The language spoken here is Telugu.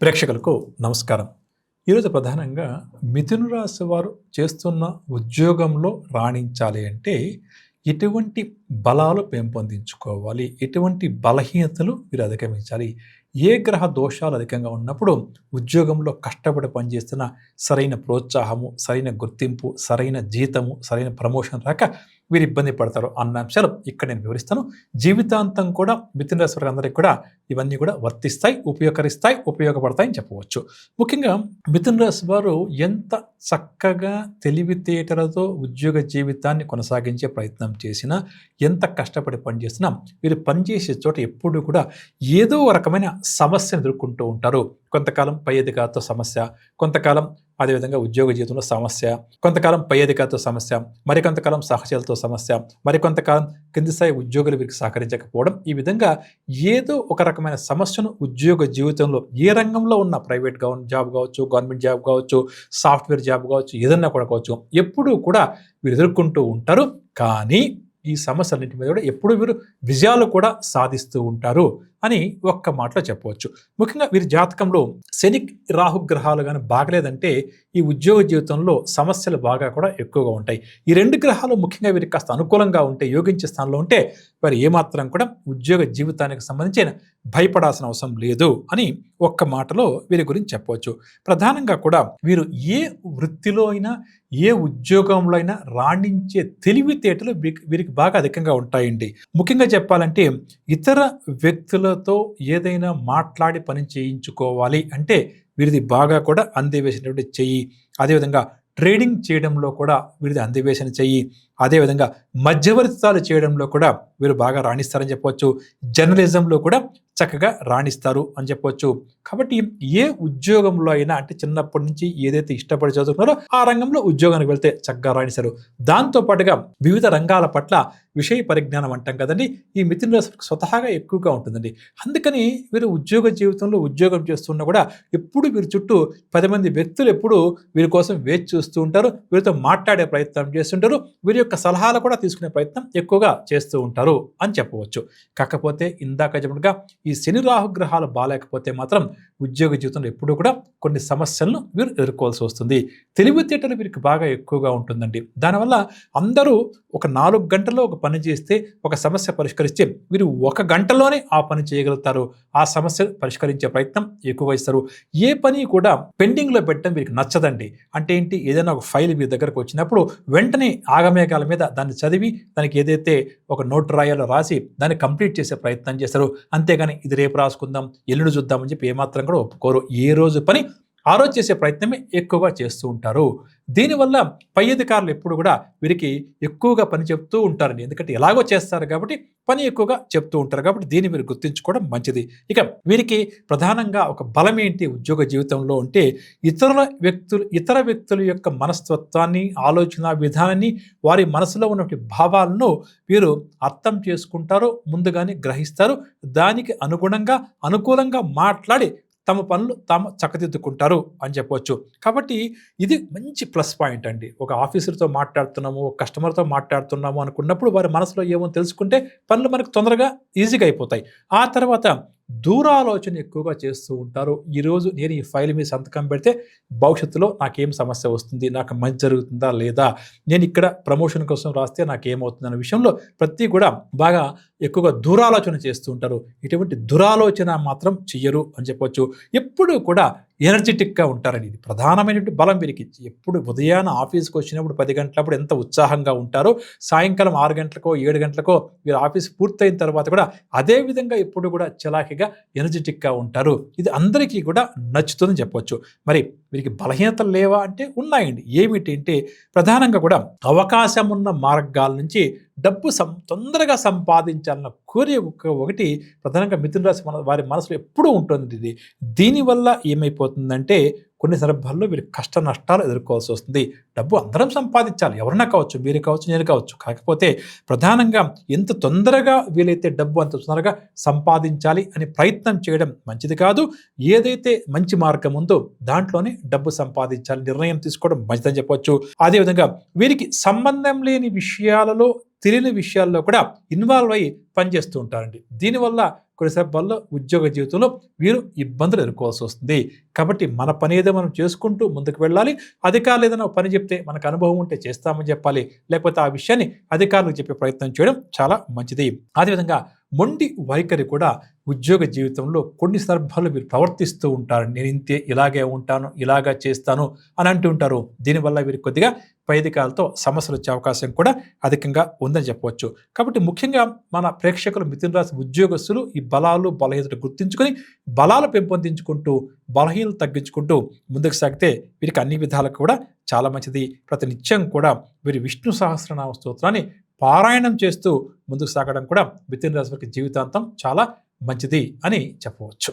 ప్రేక్షకులకు నమస్కారం. ఈరోజు ప్రధానంగా మిథున రాశి వారు చేస్తున్న ఉద్యోగంలో రాణించాలి అంటే ఎటువంటి బలాలు పెంపొందించుకోవాలి ఎటువంటి బలహీనతలు మీరు అధిగమించాలి ఏ గ్రహ దోషాలు అధికంగా ఉన్నప్పుడు ఉద్యోగంలో కష్టపడి పనిచేస్తున్న సరైన ప్రోత్సాహము సరైన గుర్తింపు సరైన జీతము సరైన ప్రమోషన్ రాక వీరు ఇబ్బంది పడతారు అన్న అంశాలు ఇక్కడ నేను వివరిస్తాను. జీవితాంతం కూడా మిథున రాశి వారికి అందరికీ కూడా ఇవన్నీ కూడా వర్తిస్తాయి ఉపయోగకరిస్తాయి ఉపయోగపడతాయని చెప్పవచ్చు. ముఖ్యంగా మిథున రాశి వారు ఎంత చక్కగా తెలివితేటలతో ఉద్యోగ జీవితాన్ని కొనసాగించే ప్రయత్నం చేసినా ఎంత కష్టపడి పనిచేసినా వీరు పనిచేసే చోట ఎప్పుడు కూడా ఏదో రకమైన సమస్యను ఎదుర్కొంటూ ఉంటారు. కొంతకాలం పై అధికారితో సమస్య కొంతకాలం అదేవిధంగా ఉద్యోగ జీవితంలో సమస్య కొంతకాలం పై అధికారితో సమస్య మరికొంతకాలం సహచరులతో సమస్య మరికొంతకాలం కింది స్థాయి ఉద్యోగులు వీరికి సహకరించకపోవడం ఈ విధంగా ఏదో ఒక రకమైన సమస్యను ఉద్యోగ జీవితంలో ఏ రంగంలో ఉన్న ప్రైవేట్ గవర్నమెంట్ జాబ్ కావచ్చు గవర్నమెంట్ జాబ్ కావచ్చు సాఫ్ట్వేర్ జాబ్ కావచ్చు ఏదన్నా కూడా కావచ్చు ఎప్పుడూ కూడా వీరు ఎదుర్కొంటూ ఉంటారు. కానీ ఈ సమస్యలన్నింటి మీద కూడా ఎప్పుడు వీరు విజయాలు కూడా సాధిస్తూ ఉంటారు. అని ఒక్క మాటలో చెప్పవచ్చు. ముఖ్యంగా వీరి జాతకంలో శని రాహు గ్రహాలు కానీ బాగలేదంటే ఈ ఉద్యోగ జీవితంలో సమస్యలు బాగా కూడా ఎక్కువగా ఉంటాయి. ఈ రెండు గ్రహాలు ముఖ్యంగా వీరికి కాస్త అనుకూలంగా ఉంటే యోగించే స్థానంలో ఉంటే వారు ఏమాత్రం కూడా ఉద్యోగ జీవితానికి సంబంధించిన భయపడాల్సిన అవసరం లేదు అని ఒక్క మాటలో వీరి గురించి చెప్పవచ్చు. ప్రధానంగా కూడా వీరు ఏ వృత్తిలో అయినా ఏ ఉద్యోగంలో అయినా రాణించే తెలివితేటలు వీరికి- వీరికి బాగా అధికంగా ఉంటాయండి. ముఖ్యంగా చెప్పాలంటే ఇతర వ్యక్తులతో ఏదైనా మాట్లాడి పని చేయించుకోవాలి అంటే వీరిది బాగా కూడా అందివేసినటువంటి చెయ్యి. అదేవిధంగా ట్రేడింగ్ చేయడంలో కూడా వీరిది అందివేసిన చెయ్యి. అదేవిధంగా మధ్యవర్తితాలు చేయడంలో కూడా వీరు బాగా రాణిస్తారని చెప్పవచ్చు. జర్నలిజంలో కూడా చక్కగా రాణిస్తారు అని చెప్పవచ్చు. కాబట్టి ఏ ఉద్యోగంలో అయినా అంటే చిన్నప్పటి నుంచి ఏదైతే ఇష్టపడి చదువుకున్నారో ఆ రంగంలో ఉద్యోగానికి వెళ్తే చక్కగా రాణిస్తారు. దాంతో పాటుగా వివిధ రంగాల పట్ల విషయ పరిజ్ఞానం అంటాం కదండి. ఈ మిథున రాశి స్వతహాగా ఎక్కువగా ఉంటుందండి. అందుకని వీరు ఉద్యోగ జీవితంలో ఉద్యోగం చేస్తున్నా కూడా ఎప్పుడు వీరి చుట్టూ పది మంది వ్యక్తులు ఎప్పుడు వీరి కోసం వేచి చూస్తూ ఉంటారు. వీరితో మాట్లాడే ప్రయత్నం చేస్తుంటారు. వీరి యొక్క సలహాలు కూడా తీసుకునే ప్రయత్నం ఎక్కువగా చేస్తూ ఉంటారు అని చెప్పవచ్చు. కాకపోతే ఇందాక చెప్పినట్టుగా ఈ శని రాహు గ్రహాలు బాగాలేకపోతే మాత్రం ఉద్యోగ జీవితంలో ఎప్పుడూ కూడా కొన్ని సమస్యలను వీరు ఎదుర్కోవాల్సి వస్తుంది. తెలివితేటలు వీరికి బాగా ఎక్కువగా ఉంటుందండి. దానివల్ల అందరూ ఒక నాలుగు గంటల్లో ఒక పని చేస్తే ఒక సమస్య పరిష్కరిస్తే వీరు ఒక గంటలోనే ఆ పని చేయగలుగుతారు. ఆ సమస్య పరిష్కరించే ప్రయత్నం ఎక్కువగా ఇస్తారు ఏ పని కూడా పెండింగ్లో పెట్టడం వీరికి నచ్చదండి. అంటే ఏంటి? ఏదైనా ఒక ఫైల్ మీ దగ్గరకు వచ్చినప్పుడు వెంటనే ఆగమేఘాల మీద దాన్ని చదివి దానికి ఏదైతే ఒక నోట్ రాయాలో రాసి దాన్ని కంప్లీట్ చేసే ప్రయత్నం చేస్తారు అంతేగాని ఇది రేపు రాసుకుందాం ఎల్లుండి చూద్దామని చెప్పి ఏమాత్రం కూడా ఒప్పుకోరు. ఏ రోజు పని ఆ చేసే ప్రయత్నమే ఎక్కువగా చేస్తూ ఉంటారు. దీనివల్ల పై అధికారులు ఎప్పుడు కూడా వీరికి ఎక్కువగా పని చెప్తూ ఉంటారని ఎందుకంటే ఎలాగో చేస్తారు కాబట్టి పని ఎక్కువగా చెప్తూ ఉంటారు కాబట్టి దీన్ని మీరు గుర్తుంచుకోవడం మంచిది. ఇక వీరికి ప్రధానంగా ఒక బలం ఏంటి ఉద్యోగ జీవితంలో ఉంటే ఇతరుల వ్యక్తులు ఇతర వ్యక్తుల యొక్క మనస్తత్వాన్ని ఆలోచన విధానాన్ని వారి మనసులో ఉన్నటువంటి భావాలను వీరు అర్థం చేసుకుంటారు ముందుగానే గ్రహిస్తారు. దానికి అనుగుణంగా అనుకూలంగా మాట్లాడి తమ పనులు తాము చక్కదిద్దుకుంటారు అని చెప్పవచ్చు కాబట్టి ఇది మంచి ప్లస్ పాయింట్ అండి. ఒక ఆఫీసర్తో మాట్లాడుతున్నాము ఒక కస్టమర్తో మాట్లాడుతున్నాము అనుకున్నప్పుడు వారి మనసులో ఏమో తెలుసుకుంటే పనులు మనకు తొందరగా ఈజీగా అయిపోతాయి. ఆ తర్వాత దూరాలోచన ఎక్కువగా చేస్తూ ఉంటారు. ఈరోజు నేను ఈ ఫైల్ మీద సంతకం పెడితే భవిష్యత్తులో నాకేం సమస్య వస్తుంది? నాకు మంచి జరుగుతుందా లేదా? నేను ఇక్కడ ప్రమోషన్ కోసం రాస్తే నాకేమవుతుంది అనే విషయంలో ప్రతి కూడా బాగా ఎక్కువగా దురాలోచన చేస్తూ ఉంటారు. ఇటువంటి దురాలోచన మాత్రం చెయ్యరు అని చెప్పొచ్చు. ఎప్పుడూ కూడా ఎనర్జెటిక్గా ఉంటారని ఇది ప్రధానమైనటువంటి బలం వీరికి ఎప్పుడు ఉదయాన ఆఫీస్కి వచ్చినప్పుడు పది గంటలప్పుడు ఎంత ఉత్సాహంగా ఉంటారో సాయంకాలం ఆరు గంటలకో ఏడు గంటలకో వీరు ఆఫీస్ పూర్తయిన తర్వాత కూడా అదే విధంగా ఎప్పుడు కూడా చలాకీగా ఎనర్జెటిక్గా ఉంటారు. ఇది అందరికీ కూడా నచ్చుతుందని చెప్పవచ్చు మరి వీరికి బలహీనతలు లేవా అంటే ఉన్నాయండి. ఏమిటి అంటే ప్రధానంగా కూడా అవకాశం ఉన్న మార్గాల నుంచి డబ్బు సం తొందరగా సంపాదించాలన్న కోరిక ఒకటి ప్రధానంగా మిథున రాశి మన వారి మనసులో ఎప్పుడూ ఉంటుంది ఇది. దీనివల్ల ఏమైపోతుందంటే కొన్ని సందర్భాల్లో వీరు కష్ట నష్టాలు ఎదుర్కోవాల్సి వస్తుంది. డబ్బు అందరం సంపాదించాలి. ఎవరన్నా కావచ్చు మీరు కావచ్చు నేను కావచ్చు. కాకపోతే ప్రధానంగా ఎంత తొందరగా వీలైతే డబ్బు అంత తొందరగా సంపాదించాలి అని ప్రయత్నం చేయడం మంచిది కాదు. ఏదైతే మంచి మార్గం ఉందో దాంట్లోనే డబ్బు సంపాదించాలి. నిర్ణయం తీసుకోవడం మంచిదని చెప్పవచ్చు అదేవిధంగా వీరికి సంబంధం లేని విషయాలలో తెలియని విషయాల్లో కూడా ఇన్వాల్వ్ అయ్యి పనిచేస్తూ ఉంటారండి. దీనివల్ల కొన్ని సందర్భాల్లో ఉద్యోగ జీవితంలో వీరు ఇబ్బందులు ఎదుర్కోవాల్సి వస్తుంది. కాబట్టి మన పని ఏదో మనం చేసుకుంటూ ముందుకు వెళ్ళాలి. అధికారులు ఏదైనా పని చెప్తే మనకు అనుభవం ఉంటే చేస్తామని చెప్పాలి. లేకపోతే ఆ విషయాన్ని అధికారులకు చెప్పే ప్రయత్నం చేయడం చాలా మంచిది. అదేవిధంగా మొండి వైఖరి కూడా ఉద్యోగ జీవితంలో కొన్ని సందర్భాల్లో మీరు ప్రవర్తిస్తూ ఉంటారు. నేను ఇంతే ఇలాగే ఉంటాను ఇలాగా చేస్తాను అని అంటూ ఉంటారు. దీనివల్ల వీరు కొద్దిగా పైదికాలతో సమస్యలు వచ్చే అవకాశం కూడా అధికంగా ఉందని చెప్పవచ్చు. కాబట్టి ముఖ్యంగా మన ప్రేక్షకులు మిథున రాశి ఉద్యోగస్తులు ఈ బలాలు బలహీనతలు గుర్తించుకొని బలాలు పెంపొందించుకుంటూ బలహీనలు తగ్గించుకుంటూ ముందుకు సాగితే వీరికి అన్ని విధాలకు కూడా చాలా మంచిది. ప్రతి నిత్యం కూడా వీరి విష్ణు సహస్రనామ స్తోత్రాన్ని పారాయణం చేస్తూ ముందుకు సాగడం కూడా మిథున రాశి వారికి జీవితాంతం చాలా మంచిది అని చెప్పవచ్చు.